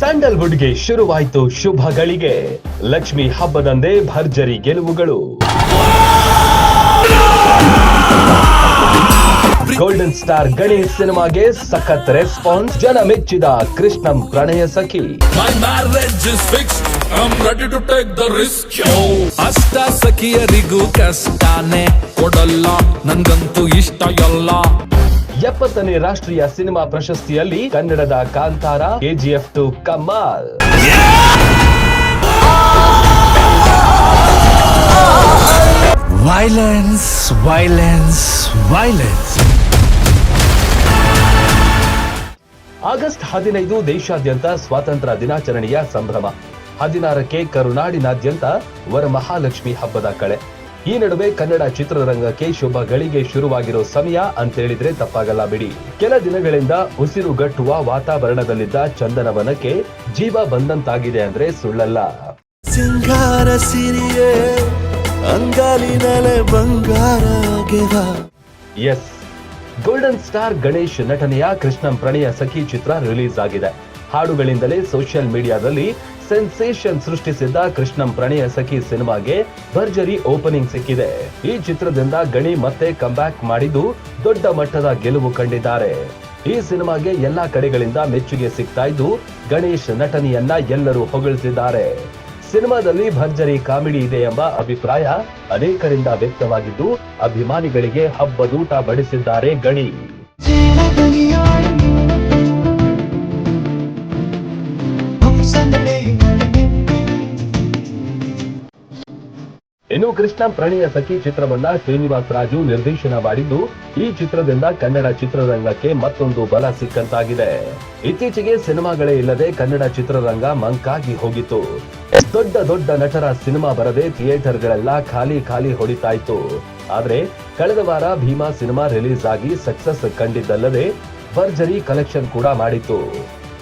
ಸ್ಯಾಂಡಲ್ವುಡ್ಗೆ ಶುರುವಾಯಿತು ಶುಭ ಗಳಿಗೆ ಲಕ್ಷ್ಮಿ ಹಬ್ಬದಂದೇ ಭರ್ಜರಿ ಗೆಲುವುಗಳು. ಗೋಲ್ಡನ್ ಸ್ಟಾರ್ ಗಣೇಶ್ ಸಿನಿಮಾಗೆ ಸಖತ್ ರೆಸ್ಪಾನ್ಸ್. ಜನ ಮೆಚ್ಚಿದ ಕೃಷ್ಣಂ ಪ್ರಣಯ ಸಖಿ. ಅಷ್ಟ ಸಖಿಯರಿಗೂ ಕಷ್ಟಾನೆ ಕೊಡಲ್ಲ. ನಂದಂತೂ ಇಷ್ಟ ಎಲ್ಲ. ಎಪ್ಪತ್ತನೇ ರಾಷ್ಟ್ರೀಯ ಸಿನಿಮಾ ಪ್ರಶಸ್ತಿಯಲ್ಲಿ ಕನ್ನಡದ ಕಾಂತಾರ ಕೆಜಿಎಫ್ ಟು ಕಮಾಲ್. ವೈಲೆನ್ಸ್ ವೈಲೆನ್ಸ್ ವೈಲೆನ್ಸ್ ಆಗಸ್ಟ್ ಹದಿನೈದು ದೇಶಾದ್ಯಂತ ಸ್ವಾತಂತ್ರ್ಯ ದಿನಾಚರಣೆಯ ಸಂಭ್ರಮ. ಹದಿನಾರಕ್ಕೆ ಕರುನಾಡಿನಾದ್ಯಂತ ವರಮಹಾಲಕ್ಷ್ಮಿ ಹಬ್ಬದ ಕಳೆ. ಈ ನಡುವೆ ಕನ್ನಡ ಚಿತ್ರರಂಗಕ್ಕೆ ಶುಭ ಗಳಿಗೆ ಶುರುವಾಗಿರೋ ಸಮಯ ಅಂತೇಳಿದ್ರೆ ತಪ್ಪಾಗಲ್ಲ ಬಿಡಿ. ಕೆಲ ದಿನಗಳಿಂದ ಉಸಿರುಗಟ್ಟುವ ವಾತಾವರಣದಲ್ಲಿದ್ದ ಚಂದನವನಕ್ಕೆ ಜೀವ ಬಂದಂತಾಗಿದೆ ಅಂದ್ರೆ ಸುಳ್ಳಲ್ಲ. ಸಿಂಗಾರ ಸಿರಿಯೇ ಅಂಗಾಲಿನಲೆ ಬಂಗಾರ ಎಸ್ ಗೋಲ್ಡನ್ ಸ್ಟಾರ್ ಗಣೇಶ್ ನಟನೆಯ ಕೃಷ್ಣಂ ಪ್ರಣಯ ಸಖಿ ಚಿತ್ರ ರಿಲೀಸ್ ಆಗಿದೆ. ಹಾಡುಗಳಿಂದಲೇ ಸೋಷಿಯಲ್ ಮೀಡಿಯಾದಲ್ಲಿ ಸೆನ್ಸೇಷನ್ ಸೃಷ್ಟಿಸಿದ್ದ ಕೃಷ್ಣಂ ಪ್ರಣಯ ಸಖಿ ಸಿನಿಮಾಗೆ ಭರ್ಜರಿ ಓಪನಿಂಗ್ ಸಿಕ್ಕಿದೆ. ಈ ಚಿತ್ರದಿಂದ ಗಣಿ ಮತ್ತೆ ಕಂಬ್ಯಾಕ್ ಮಾಡಿದ್ದು ದೊಡ್ಡ ಮಟ್ಟದ ಗೆಲುವು ಕಂಡಿದ್ದಾರೆ. ಈ ಸಿನಿಮಾಗೆ ಎಲ್ಲಾ ಕಡೆಗಳಿಂದ ಮೆಚ್ಚುಗೆ ಸಿಗ್ತಾ ಇದ್ದು ಗಣೇಶ್ ನಟನೆಯನ್ನ ಎಲ್ಲರೂ ಹೊಗಳ್ತಿದ್ದಾರೆ. ಸಿನಿಮಾದಲ್ಲಿ ಭರ್ಜರಿ ಕಾಮಿಡಿ ಇದೆ ಎಂಬ ಅಭಿಪ್ರಾಯ ಅನೇಕರಿಂದ ವ್ಯಕ್ತವಾಗಿದ್ದು ಅಭಿಮಾನಿಗಳಿಗೆ ಹಬ್ಬದೂಟ ಬಡಿಸಿದ್ದಾರೆ ಗಣಿ. ಇನ್ನು ಕೃಷ್ಣ ಪ್ರಣಯ ಸಖಿ ಚಿತ್ರವನ್ನ ಶ್ರೀನಿವಾಸ್ ರಾಜು ನಿರ್ದೇಶನ ಮಾಡಿದ್ದು, ಈ ಚಿತ್ರದಿಂದ ಕನ್ನಡ ಚಿತ್ರರಂಗಕ್ಕೆ ಮತ್ತೊಂದು ಬಲ ಸಿಕ್ಕಂತಾಗಿದೆ. ಇತ್ತೀಚೆಗೆ ಸಿನಿಮಾಗಳೇ ಇಲ್ಲದೆ ಕನ್ನಡ ಚಿತ್ರರಂಗ ಮಂಕಾಗಿ ಹೋಗಿತ್ತು. ದೊಡ್ಡ ದೊಡ್ಡ ನಟರ ಸಿನಿಮಾ ಬರದೆ ಥಿಯೇಟರ್ಗಳೆಲ್ಲ ಖಾಲಿ ಖಾಲಿ ಹೊಡಿತಾ ಇತ್ತು ಆದ್ರೆ ಕಳೆದ ವಾರ ಭೀಮಾ ಸಿನಿಮಾ ರಿಲೀಸ್ ಆಗಿ ಸಕ್ಸಸ್ ಕಂಡಿದ್ದಲ್ಲದೆ ಭರ್ಜರಿ ಕಲೆಕ್ಷನ್ ಕೂಡ ಮಾಡಿತ್ತು.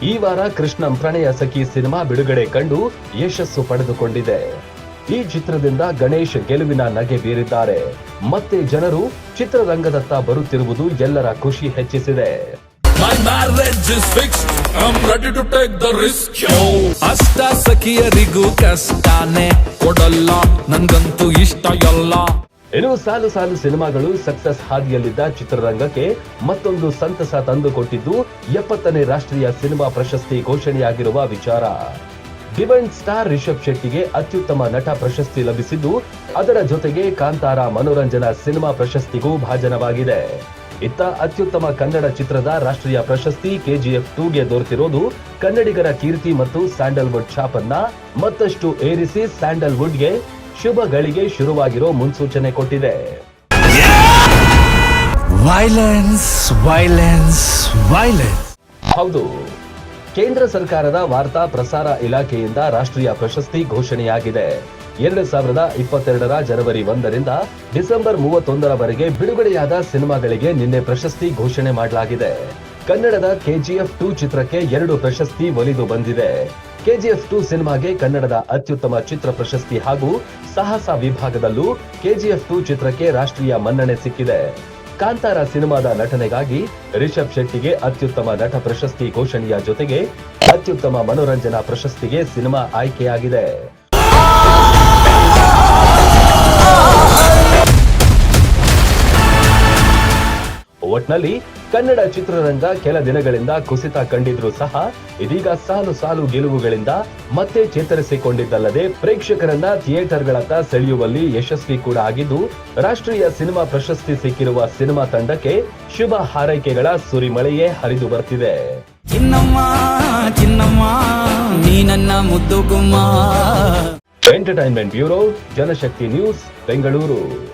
ಈ ವಾರ ಕೃಷ್ಣಂ ಪ್ರಣಯ ಸಖಿ ಸಿನಿಮಾ ಬಿಡುಗಡೆ ಕಂಡು ಯಶಸ್ಸು ಪಡೆದುಕೊಂಡಿದೆ. ಈ ಚಿತ್ರದಿಂದ ಗಣೇಶ್ ಗೆಲುವಿನ ನಗೆ ಬೀರಿದ್ದಾರೆ. ಮತ್ತೆ ಜನರು ಚಿತ್ರರಂಗದತ್ತ ಬರುತ್ತಿರುವುದು ಎಲ್ಲರ ಖುಷಿ ಹೆಚ್ಚಿಸಿದೆ. ಅಷ್ಟ ಸಖಿಯರಿಗೂ ಕೊಡಲ್ಲ. ನಂಗಂತೂ ಇಷ್ಟ ಎಲ್ಲ. ಇನ್ನು ಸಾಲು ಸಾಲು ಸಿನಿಮಾಗಳು ಸಕ್ಸಸ್ ಹಾದಿಯಲ್ಲಿದ್ದ ಚಿತ್ರರಂಗಕ್ಕೆ ಮತ್ತೊಂದು ಸಂತಸ ತಂದುಕೊಟ್ಟಿದ್ದು ಎಪ್ಪತ್ತನೇ ರಾಷ್ಟ್ರೀಯ ಸಿನಿಮಾ ಪ್ರಶಸ್ತಿ ಘೋಷಣೆಯಾಗಿರುವ ವಿಚಾರ. ಡಿವೈನ್ ಸ್ಟಾರ್ ರಿಷಬ್ ಶೆಟ್ಟಿಗೆ ಅತ್ಯುತ್ತಮ ನಟ ಪ್ರಶಸ್ತಿ ಲಭಿಸಿದ್ದು, ಅದರ ಜೊತೆಗೆ ಕಾಂತಾರ ಮನೋರಂಜನಾ ಸಿನಿಮಾ ಪ್ರಶಸ್ತಿಗೂ ಭಾಜನವಾಗಿದೆ. ಇತ್ತ ಅತ್ಯುತ್ತಮ ಕನ್ನಡ ಚಿತ್ರದ ರಾಷ್ಟ್ರೀಯ ಪ್ರಶಸ್ತಿ ಕೆಜಿಎಫ್ ಟೂಗೆ ದೊರೆತಿರೋದು ಕನ್ನಡಿಗರ ಕೀರ್ತಿ ಮತ್ತು ಸ್ಯಾಂಡಲ್ವುಡ್ ಛಾಪನ್ನ ಮತ್ತಷ್ಟು ಏರಿಸಿ ಸ್ಯಾಂಡಲ್ವುಡ್ಗೆ ಶುಭ ಗಳಿಗೆ ಶುರುವಾಗಿರೋ ಮುನ್ಸೂಚನೆ ಕೊಟ್ಟಿದೆ. ವೈಲೆನ್ಸ್ ವೈಲೆನ್ಸ್ ವೈಲೆನ್ಸ್ ಹೌದು. ಕೇಂದ್ರ ಸರ್ಕಾರದ ವಾರ್ತಾ ಪ್ರಸಾರ ಇಲಾಖೆಯಿಂದ ರಾಷ್ಟ್ರೀಯ ಪ್ರಶಸ್ತಿ ಘೋಷಣೆಯಾಗಿದೆ. ಎರಡು ಸಾವಿರದ ಇಪ್ಪತ್ತೆರಡರ ಜನವರಿ ಒಂದರಿಂದ ಡಿಸೆಂಬರ್ ಮೂವತ್ತೊಂದರವರೆಗೆ ಬಿಡುಗಡೆಯಾದ ಸಿನಿಮಾಗಳಿಗೆ ನಿನ್ನೆ ಪ್ರಶಸ್ತಿ ಘೋಷಣೆ ಮಾಡಲಾಗಿದೆ. ಕನ್ನಡದ ಕೆಜಿಎಫ್ ಟೂ ಚಿತ್ರಕ್ಕೆ ಎರಡು ಪ್ರಶಸ್ತಿ ಒಲಿದು ಬಂದಿದೆ. ಕೆಜಿಎಫ್ ಟೂ ಸಿನಿಮಾಗೆ ಕನ್ನಡದ ಅತ್ಯುತ್ತಮ ಚಿತ್ರ ಪ್ರಶಸ್ತಿ ಹಾಗೂ ಸಾಹಸ ವಿಭಾಗದಲ್ಲೂ ಕೆಜಿಎಫ್ ಟೂ ಚಿತ್ರಕ್ಕೆ ರಾಷ್ಟ್ರೀಯ ಮನ್ನಣೆ ಸಿಕ್ಕಿದೆ. ಕಾಂತಾರ ಸಿನಿಮಾದ ನಟನೆಗಾಗಿ ರಿಷಬ್ ಶೆಟ್ಟಿಗೆ ಅತ್ಯುತ್ತಮ ನಟ ಪ್ರಶಸ್ತಿ ಘೋಷಣೆಯ ಜೊತೆಗೆ ಅತ್ಯುತ್ತಮ ಮನೋರಂಜನಾ ಪ್ರಶಸ್ತಿಗೆ ಸಿನಿಮಾ ಆಯ್ಕೆಯಾಗಿದೆ. ಒಟ್ನಲ್ಲಿ ಕನ್ನಡ ಚಿತ್ರರಂಗ ಕೆಲ ದಿನಗಳಿಂದ ಕುಸಿತ ಕಂಡಿದ್ರು ಸಹ ಇದೀಗ ಸಾಲು ಸಾಲು ಗೆಲುವುಗಳಿಂದ ಮತ್ತೆ ಚೇತರಿಸಿಕೊಂಡಿದ್ದಲ್ಲದೆ ಪ್ರೇಕ್ಷಕರನ್ನ ಥಿಯೇಟರ್ಗಳತ್ತ ಸೆಳೆಯುವಲ್ಲಿ ಯಶಸ್ವಿ ಕೂಡ ಆಗಿದ್ದು ರಾಷ್ಟ್ರೀಯ ಸಿನಿಮಾ ಪ್ರಶಸ್ತಿ ಸಿಕ್ಕಿರುವ ಸಿನಿಮಾ ತಂಡಕ್ಕೆ ಶುಭ ಹಾರೈಕೆಗಳ ಸುರಿಮಳೆಯೇ ಹರಿದು ಬರ್ತಿದೆ. ಚಿನ್ನಮ್ಮ ಚಿನ್ನಮ್ಮ ನೀ ನನ್ನ ಮುದ್ದು entertainment bureau Janashakti news Bengaluru.